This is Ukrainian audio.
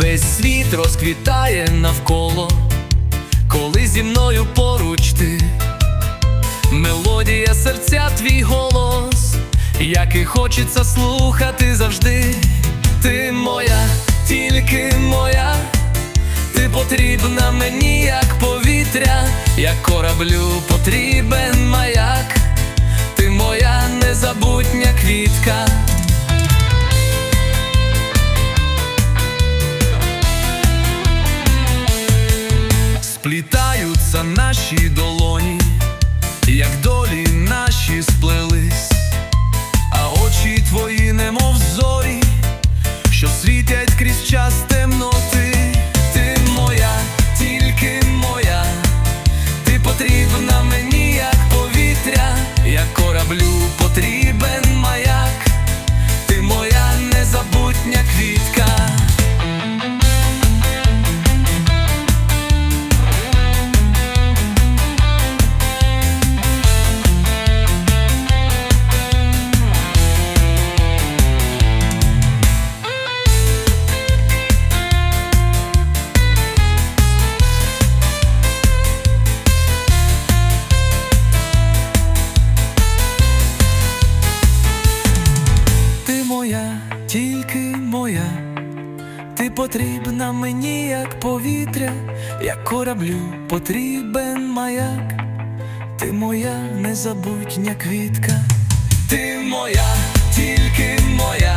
світ розквітає навколо, коли зі мною поруч ти, мелодія серця, твій голос, який хочеться слухати завжди. Ти моя, тільки моя, ти потрібна мені, як повітря, як кораблю потрібен маяк, Сплітаються наші долоні, як долі наші сплелись, а очі твої, немов зорі, що світять крізь час темноти. Ти моя, тільки моя, ти потрібна мені, як повітря, як кораблю ти потрібна мені, як повітря, як кораблю потрібен маяк, ти моя незабутня квітка, ти моя, тільки моя,